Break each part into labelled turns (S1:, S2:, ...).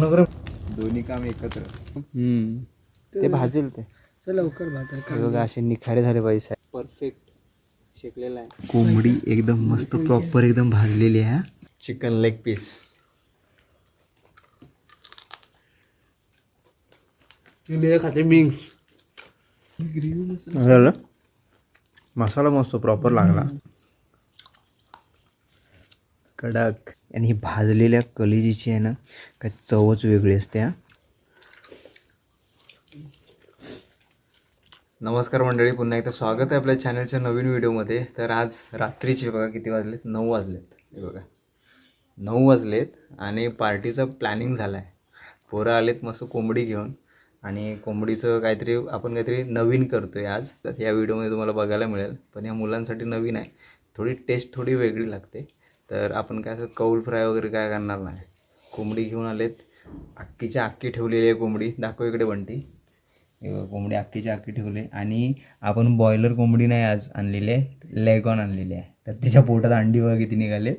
S1: नगर
S2: दोन्ही काम एकत्र.
S1: हम्म. ते भाजेल ते.
S3: लवकर भात
S1: बघा असे निखारे झाले पाहिजे
S3: परफेक्ट शेकलेला आहे.
S1: कोंबडी एकदम मस्त प्रॉपर एकदम भाजलेली आहे चिकन लेग पीस
S3: मी खाते बिंग
S1: मसाला मस्त प्रॉपर लागला. कडक आणि ही भाजलेल्या कलिजीची आहे ना काय चवच वेगळी असते हा. नमस्कार मंडळी पुन्हा एकदा स्वागत आहे आपल्या चॅनलच्या नवीन व्हिडिओमध्ये. तर आज रात्रीचे बघा किती वाजलेत? नऊ वाजलेत. हे बघा. नऊ वाजलेत आणि पार्टीचं प्लॅनिंग झालं आहे पोरं आलेत मस्त कोंबडी घेऊन. आणि कोंबडीचं काहीतरी आपण काहीतरी नवीन करतो आहे आज. तर या व्हिडिओमध्ये तुम्हाला बघायला मिळेल. पण या मुलांसाठी नवीन आहे. थोडी टेस्ट थोडी वेगळी लागते. तर आपण काय असं कौल फ्राय वगैरे काय करणार नाही. कोंबडी घेऊन आलेत. अक्कीच्या अक्की ठेवलेली आहे कोंबडी. दाखव इकडे बंटी. कोंबडी अक्कीच्या अक्की ठेवली. आणि आपण बॉयलर कोंबडी नाही आज आणलेली आहे लेगॉन आणलेली आहे. तर तिच्या पोटात अंडी वगैरे किती निघालेत.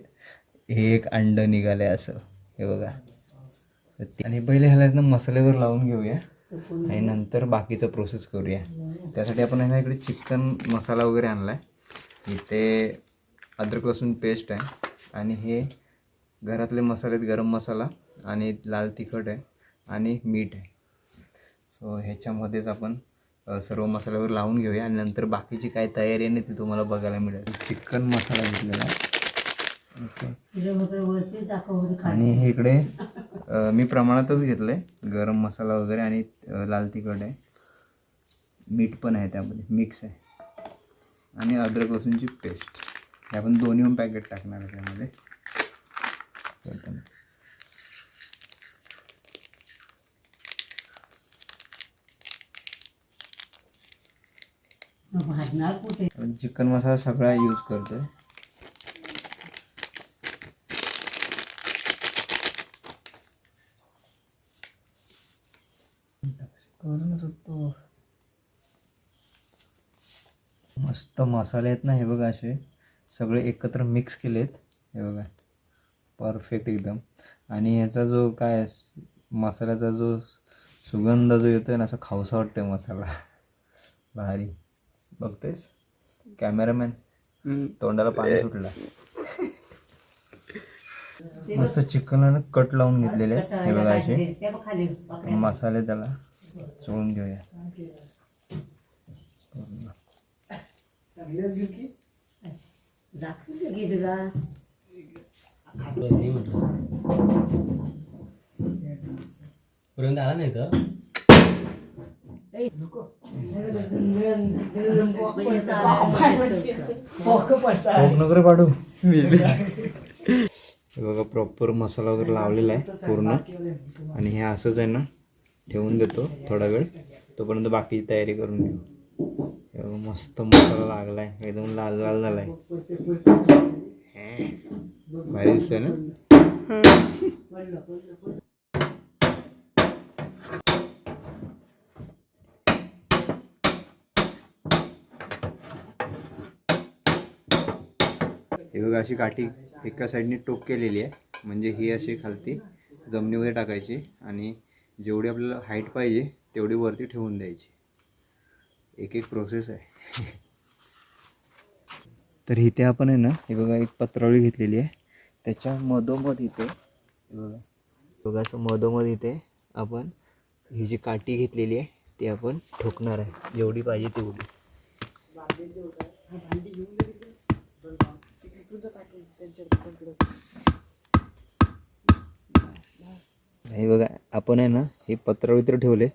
S1: हे एक अंडं निघालं आहे असं. हे बघा. तर आणि पहिले ह्याला ना मसाल्यावर लावून घेऊया. आणि नंतर बाकीचं प्रोसेस करूया. त्यासाठी आपण ह्याला इकडे चिकन मसाला वगैरे आणला आहे इथे अद्रक लसूण पेस्ट आहे. आणि हे घरातले मसाले आहेत गरम मसाला आणि लाल तिखट आहे आणि मीठ आहे. सो ह्याच्यामध्येच आपण सर्व मसाल्यावर लावून घेऊया आणि नंतर बाकीची काय तयारी आहे ना ती तुम्हाला बघायला मिळेल. चिकन मसाला घेतलेला आहे. ओके. आणि हे इकडे मी प्रमाणातच घेतलं आहे गरम मसाला वगैरे आणि लाल तिखट आहे. मीठ पण आहे त्यामध्ये मिक्स आहे. आणि अद्रक लसूणची पेस्ट. हे आपण दोन्ही पॅकेट टाकणार आहे त्यामध्ये. चिकन मसाला सगळा यूज करतोय. मस्त मसाले आहेत ना हे बघा असे. सगळे एकत्र मिक्स केलेत. हे बघा. परफेक्ट एकदम. आणि ह्याचा जो काय मसाल्याचा जो सुगंध जो येतोय ना असं खाऊसा वाटतोय मसाला. भारी. बघतेस कॅमेरामॅन तोंडाला पाणी सुटलं. मस्त चिकनला कट लावून घेतलेले. आहेत. हे बघा असे. मसाले त्याला चोळून घेऊया. पूर्ण.
S3: पर्यंत आला नाही तर
S1: पाडू. हे बघा प्रॉपर मसाला वगैरे लावलेला आहे पूर्ण. आणि हे असंच आहे ना ठेवून देतो थोडा वेळ. तोपर्यंत बाकीची तयारी करून घेऊ. मस्त मसाला लागलाय. एकदम लाल लाल झालाय. भारी दिसतोय ना? हे बघा अशी काठी एका साईडने टोक केलेली आहे. म्हणजे ही अशी खालती जमिनीमध्ये टाकायची आणि जेवढी आपल्याला हाईट पाहिजे तेवढी वरती ठेवून द्यायची. एक एक प्रोसेस आहे. तर इथे आपण आहे ना हे बघा एक पत्रावळी घेतलेली आहे. त्याच्या मधोमध इथे बघा बघा असं मधोमध इथे आपण ही जी काठी घेतलेली आहे ती आपण ठोकणार आहे. जेवढी पाहिजे तेवढी. हे बघा आपण आहे ना हे पत्रावळी तर ठेवले.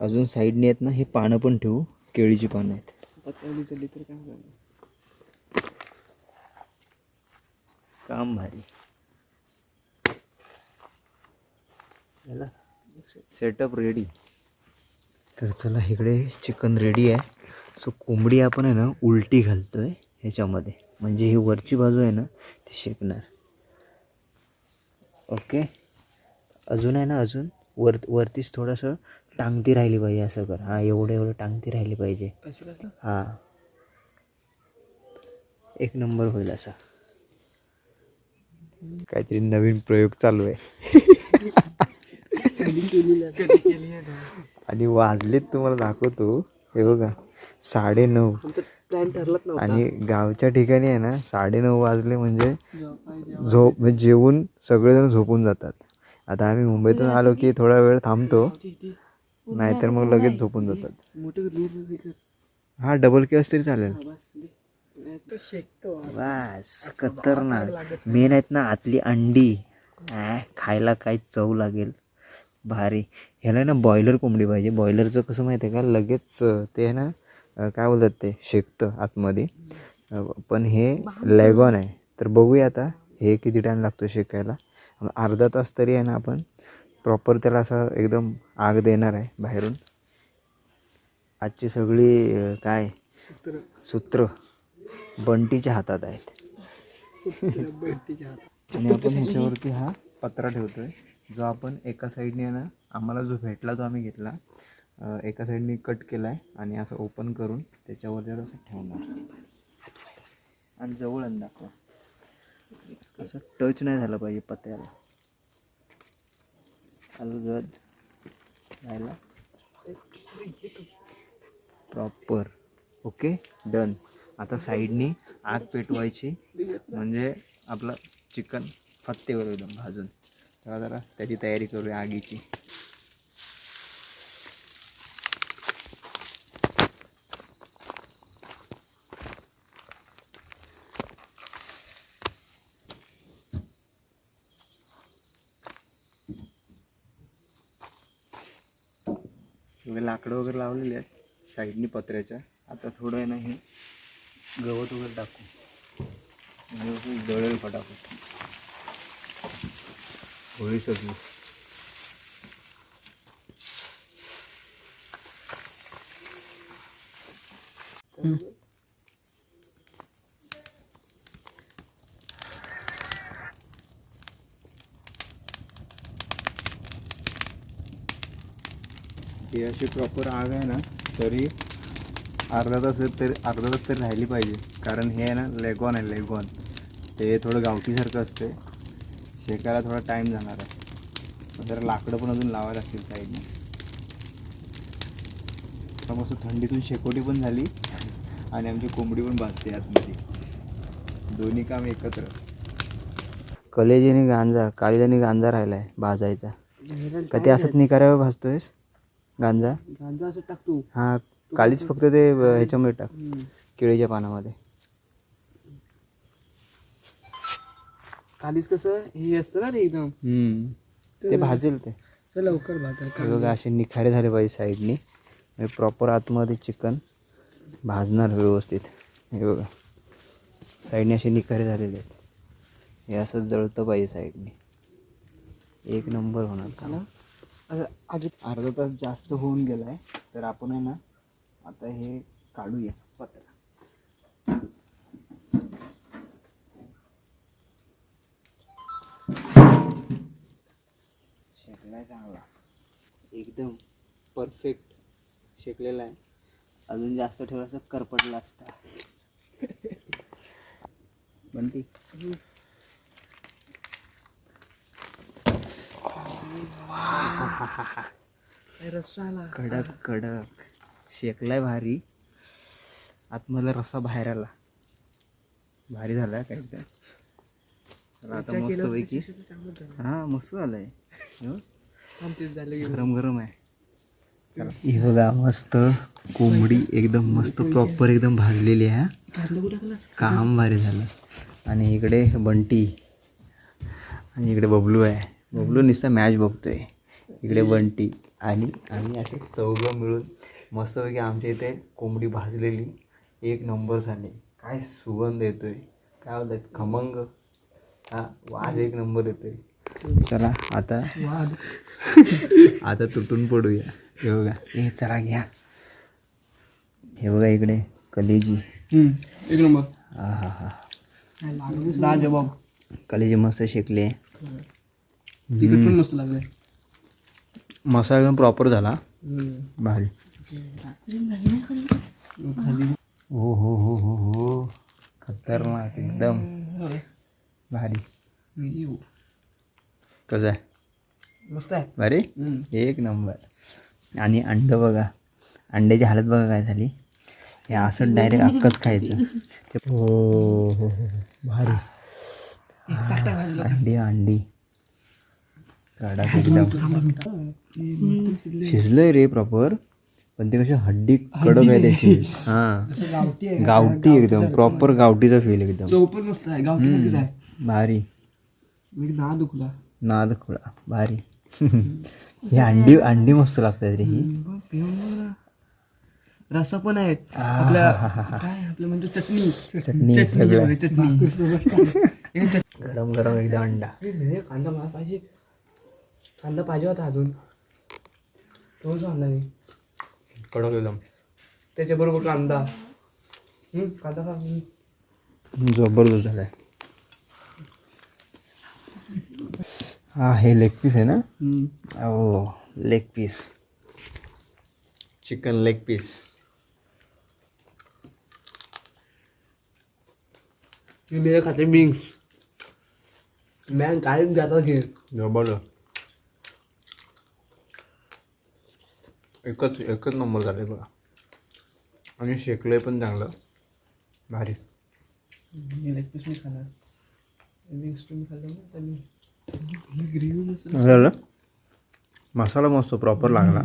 S1: अजून साईडने आहेत ना हे पानं पण ठेवू. केळीची पानं आहेत. काम भारी. सेटअप रेडी तर चला इकडे चिकन रेडी आहे. सो कोंबडी आपण आहे ना उलटी घालतोय ह्याच्यामध्ये. म्हणजे ही वरची बाजू आहे ना ती शेकणार. ओके अजून आहे ना अजून? वर वरतीच थोडंसं टांगती राहिली पाहिजे असं कर. हां एवढं एवढं टांगती राहिली पाहिजे. हां. एक नंबर होईल असा. काहीतरी नवीन प्रयोग चालू आहे. आणि वाजलेत तुम्हाला दाखवतो. हे बघा साडे नऊ. आणि गावच्या ठिकाणी आहे ना साडे नऊ वाजले म्हणजे. झोप म्हणजे जेवून सगळेजण झोपून जातात. आता आम्ही मुंबईतून आलो की थोडा वेळ थांबतो. नाहीतर मग लगेच झोपून जातात.
S3: हे.
S1: हा डबल केस तरी चालेल.
S3: बस,
S1: खतरनाक. मेन आहेत ना आतली अंडी. खायला काय चव लागेल. भारी. ह्याला ना बॉयलर कोंबडी पाहिजे. बॉयलरचं कसं माहिती आहे का? लगेच ते आहे ना काय बोलतात ते? शेकतं आतमध्ये. पण हे लेगॉन आहे. तर बघूया आता हे किती टाईम लागतो शेकायला. अर्धा तास तरी आहे ना आपण. प्रॉपर त्याला असं एकदम आग देणार आहे बाहेरून. आजची सगळी काय?
S3: सूत्र.
S1: सूत्र बंटीच्या हातात आहेत. आणि आपण ह्याच्यावरती हा पत्रा ठेवतोय जो आपण एका साईडने ना आम्हाला जो भेटला तो आम्ही घेतला. एका साईडने कट केला आहे आणि असं ओपन करून त्याच्यावरती आता असं ठेवणार. आणि जवळ दाखवा. असं टच नाही झालं पाहिजे पत्र्याला. अलगद राहिला प्रॉपर ओके डन आता साईडनी आग पेटवायची. म्हणजे आपलं चिकन फत्तेवर एकदम भाजून. चला जरा त्याची तयारी करूया आगीची सगळे लाकडं वगैरे लावलेले आहेत साईडनी पत्र्याच्या. आता थोडं आहे ना हे गवत वगैरे टाकू. म्हणजे असं जळेल फटाफट. होळी सगळी ही अशी प्रॉपर आग आहे ना तरी अर्धा तास तरी अर्धा तास तरी राहिली पाहिजे. कारण हे आहे ना लेगॉन आहे लेगॉन ते थोडं गावठीसारखं असते. शेकायला थोडा टाईम जाणार आहे. जरा लाकडं पण अजून लावायला लागतील साईडने. मस्त थंडीतून शेकोटी पण झाली आणि आमची कोंबडी पण भाजते आतमध्ये. दोन्ही काम एकत्र. कलेजीने गांजा काळीजाने गांजा राहिलाय भाजायचा.
S3: हैराण
S1: का ते असंच निकाऱ्यावर भाजतोयस? गांजा?
S3: गांजा असं टाकतो.
S1: हा काळीच फक्त ते ह्याच्यामध्ये टाक. केळीच्या पानामध्ये.
S3: खालीच कसं हे असतं ना रे एकदम.
S1: ते भाजेल ते.
S3: चल लवकर भाजा
S1: असे निखारे झाले पाहिजे साईडनी. प्रॉपर आतमध्ये चिकन भाजणार व्यवस्थित. हे बघा. साईडने असे निखारे झालेले आहेत. हे असं जळतं पाहिजे साईडने. एक नंबर होणार का
S3: अजून
S1: अर्धा तास जास्त होऊन गेलाय तर आपण आहे ना आता हे काढूया पत्रा. शेकलाय चांगला.
S3: एकदम परफेक्ट शेकलेला आहे.
S1: अजून जास्त ठेवलं करपटला असता बंटी
S3: रस्सा आला
S1: कडक कडक. शेकलाय भारी. आतमधला रस्सा बाहेर आला. भारी झालाय काय काय चला आता मस्त पैकी. हा मस्त झालंय. हो,
S3: झालं
S1: गरम गरम आहे. चला. हे बघा मस्त कोंबडी एकदम मस्त प्रॉपर एकदम भाजलेली आहे काम भारी झालं. आणि इकडे बंटी. आणि इकडे बबलू आहे. बबलू नुसता मॅच बघतोय. इकडे बंटी आणि आम्ही असे चौघं मिळून मस्तपैकी आमच्या इथे कोंबडी भाजलेली. एक नंबर झाली काय सुगंध येतोय. काय बोलतात? खमंग. हा वास एक नंबर येतोय. चला आता
S3: वाद
S1: आता तुटून पडूया. हे बघा हे चला घ्या. हे बघा इकडे कलेजी.
S3: एक नंबर.
S1: हा हा हा कलेजी मस्त शेकले
S3: तिकट पण मस्त
S1: मसाला एकदम प्रॉपर झाला. भारी.
S3: खाली.
S1: हो हो हो हो हो. खतरनाक एकदम. भारी. कसं आहे?
S3: मस्त आहे. हम्म.
S1: एक नंबर. आणि अंड बघा. अंड्याची हालत बघा काय झाली. हे असं डायरेक्ट अक्कच खायचं. ते हो हो हो. भारी.
S3: साखटा भाजला
S1: अंडी अंडी. कडक एकदम शिजलंय रे प्रॉपर पण ते कशी हड्डी कडक आहे त्याची. हा.
S3: गावठी
S1: एकदम प्रॉपर गावठीचा फील एकदम. भारी. नाद खुळा भारी. ही अंडी अंडी मस्त लागतात रे ही.
S3: रस्सा पण आहे.
S1: आह,
S3: आपल्या. काय आपलं म्हणजे चटणी.
S1: चटणी
S3: चटणी
S1: गरम गरम एकदम अंडा.
S3: कांदा पाहिजे. कांदा पाहिजे होता अजून. तोच आणला मी.
S1: कडक एकदम
S3: त्याच्याबरोबर कांदा. कांदा खा.
S1: जबरदस्त झालाय. हा हे लेग पीस आहे ना. ओ leg piece chicken leg piece
S3: मी मेरे खाते बिंग मॅन काय जाता घे
S1: जबरदस्त. एकच एकच नंबर झाले बघा. आणि शेकलंय पण चांगलं. भारी.
S3: मी लेग पीस नाही खाणार. विंग्स तुम्ही खाल्लं ना तर मी ग्रेव्ही मस्त
S1: झालं? मसाला मस्त प्रॉपर लागला.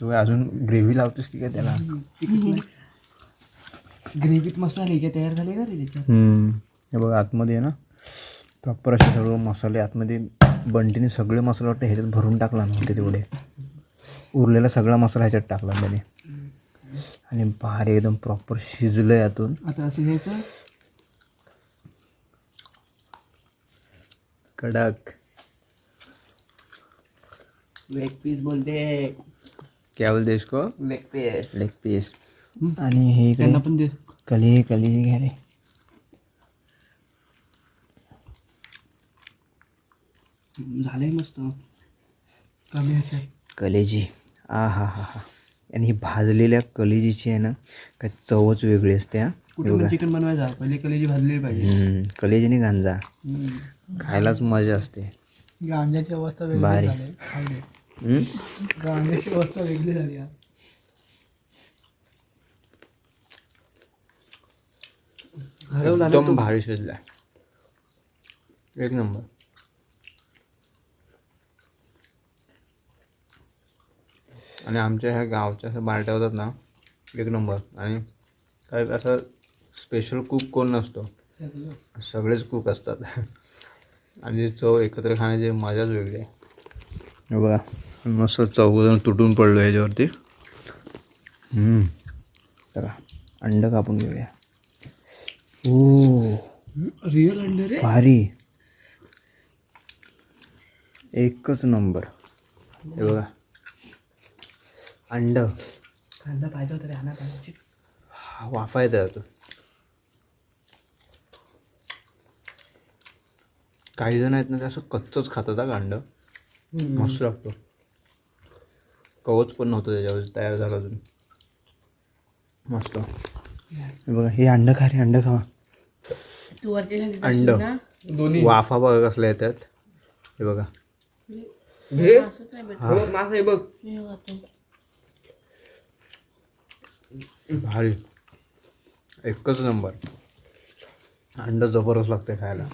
S1: तू काय अजून ग्रेव्ही लावतोस की काय त्याला?
S3: ग्रेव्हीत मस्त आली का तयार झाली का रे त्याच्यात?
S1: हम्म. हे बघा आतमध्ये आहे ना. प्रॉपर असे सर्व मसाले आतमध्ये बंटीने सगळे मसाले वाटतं ह्याच्यात भरून टाकला नव्हते तेवढे. उरलेला सगळा मसाला ह्याच्यात टाकला त्याने. आणि भारी एकदम प्रॉपर शिजलं यातून.
S3: आता असं घ्यायचं?
S1: कडक.
S3: लेग पीस बोलते.
S1: क्या बोलते इसको?
S3: लेग पीस
S1: लेग पीस आणि हे
S3: त्यांना पण दे.
S1: कली कली घ्या रे.
S3: झालंय मस्त. कमी
S1: कलेजी. आ हा हा. हा आणि ही भाजलेल्या कलेजीची आहे ना काय चवच वेगळी असते हा.
S3: कुठं चिकन बनवायचा? पहिले कलेजी भाजलेली पाहिजे.
S1: हम्म, कलेजीने गांजा.
S3: हम्म.
S1: खायलाच मजा असते.
S3: गांजाची अवस्था
S1: भारी.
S3: झाली.
S1: हम्म?
S3: गांजाची अवस्था वेगळी झाली हरवला ना
S1: एकदम
S3: तो.
S1: भारी एक नंबर. आणि आमच्या ह्या गावच्या अशा बारट्या होतात ना एक नंबर. आणि काय असं स्पेशल कुक कोण नसतो.
S3: सगळं
S1: सगळेच कुक असतात. आणि ती चव एकत्र खाण्याची मजाच वेगळी आहे. हे बघा मस्त चौघजण तुटून पडलो ह्याच्यावरती. हम्म. चला अंड कापून घेऊया. ओ.
S3: रिअल अंडे रे.
S1: भारी. एकच नंबर. हे बघा. अंड.
S3: कांदा पाहिजे होता रे आणा पाहिजे.
S1: हा, वाफा येतं तो काही जण आहेत ना ते असं कच्चंच खातात हा अंड. मस्त लागतो. कवच पण नव्हतं त्याच्यावर तयार झालं अजून. मस्त. हे बघा हे अंड खा रे अंड
S3: तू वरचे
S1: अंड.
S3: दोन्ही.
S1: वाफा बघा कसल्या येतात. हे बघा.
S3: हो, मास बघ.
S1: भारी. एकच नंबर. अंड जबरदस्त लागते खायला.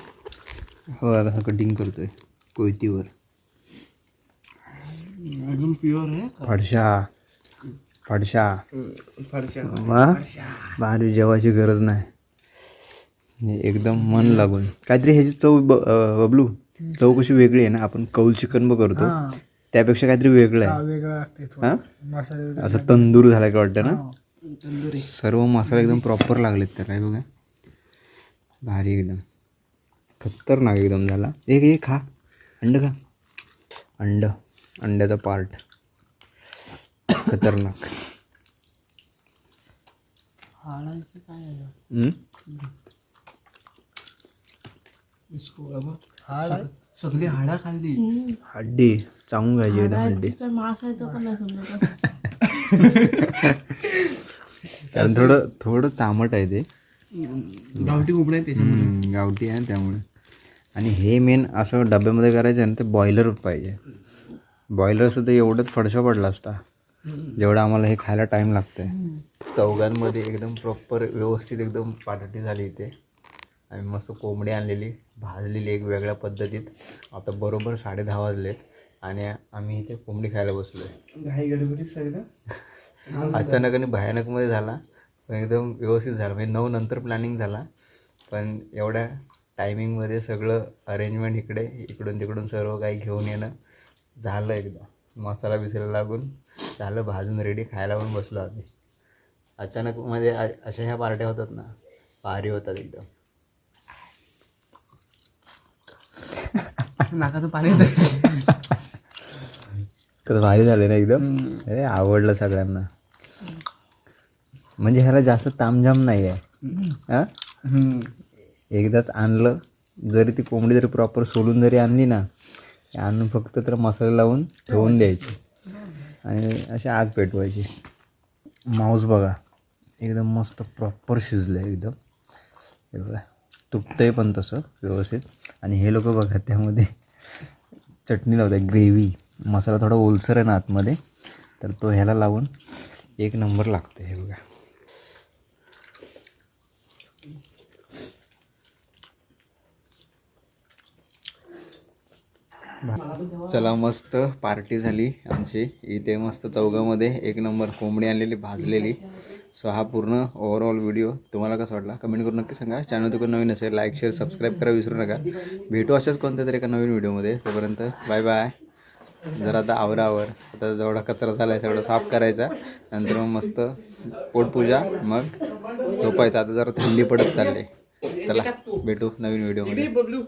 S1: हो आता कटिंग करतोय कोयतीवर.
S3: अजून प्युअर आहे.
S1: फडशा. फडशा. वा. भारी जेवायची गरज नाही. हे एकदम मन लागून. काहीतरी ह्याची चव ब- बबलू चव कशी वेगळी आहे ना आपण कौल चिकन बघ करतो. त्यापेक्षा काहीतरी वेगळं आहे.
S3: वेगळा लागते
S1: हा?
S3: मसाले
S1: असं तंदूर झाला का वाटतं ना?
S3: तंदुरी.
S1: सर्व मसाले एकदम प्रॉपर लागलेत त्याला हे बघा. भारी एकदम. खतरनाक एकदम झाला. एक एक खा. अंड खा. अंड. अंड्याचा पार्ट खतरनाक. हम्म?
S3: सगळी हाडा खाल्ली.
S1: हड्डी. चावून घ्यायची एकदम हड्डी.
S2: मास आहे तो पण नाही समजत.
S1: कारण थोडं थोडं चामट आहे ते.
S3: गावठी कोंबड्या आहे त्याच्यामध्ये
S1: हम्म, गावठी आहे त्यामुळे. आणि हे मेन असं डब्यामध्ये करायचं आहे ना ते बॉयलर पाहिजे. बॉयलर तर एवढंच फडशा पडला असता. जेवढं आम्हाला हे खायला टाईम लागतंय. चौघांमध्ये एकदम प्रॉपर व्यवस्थित एकदम पार्टी झाली इथे. आम्ही मस्त कोंबडी आणलेली भाजलेली एक वेगळ्या पद्धतीत. आता बरोबर साडे दहा वाजले आणि आम्ही इथे कोंबडी खायला बसलो आहे
S3: घाई गडबडीत सगळं?
S1: अचानक आणि भयानकमध्ये झाला. पण एकदम व्यवस्थित झाला. म्हणजे नऊ नंतर प्लॅनिंग झाला. पण एवढ्या टायमिंगमध्ये सगळं अरेंजमेंट इकडे इकडून तिकडून सर्व काही घेऊन येणं झालं एकदम मसाला बिसाला लागून झालं. भाजून रेडी खायला पण बसलो आम्ही. अचानक म्हणजे अशा ह्या पार्ट्या होतात ना भारी होतात एकदम.
S3: नाकाचं पाणी
S1: तर भारी झाले ना एकदम? अरे आवडलं सगळ्यांना. म्हणजे ह्याला जास्त तामझाम नाही आहे हां. एकदाच आणलं जरी ती कोंबडी जरी प्रॉपर सोलून जरी आणली ना आणून फक्त तर मसाला लावून ठेवून द्यायची. आणि अशी आग पेटवायची. मांस बघा एकदम मस्त प्रॉपर शिजलं आहे एकदम. हे बघा तुटतंय पण तसं व्यवस्थित. आणि हे लोक बघा त्यामध्ये चटणी लावतात ग्रेव्ही मसाला थोडा ओलसर आहे ना आतमध्ये तर तो ह्याला लावून एक नंबर लागतो हे बघा. चला मस्त पार्टी झाली आमची. इथे मस्त चौघामध्ये एक नंबर कोंबडी आणलेली भाजलेली. सो हा पूर्ण ओव्हरऑल व्हिडिओ तुम्हाला कसा वाटला? कमेंट करून नक्की सांगा. चॅनल तुला नवीन असेल लाईक शेअर सबस्क्राईब करा विसरू नका. भेटू अशाच कोणत्या तरी एका नवीन व्हिडिओमध्ये तोपर्यंत बाय बाय जरा आता आवरावर. आता जेवढा कचरा झाला आहे तेवढा साफ करायचा. नंतर मग मस्त पोटपूजा मग झोपायचं. आता जरा थंडी पडत चालली चला भेटू नवीन व्हिडिओमध्ये
S3: बबलू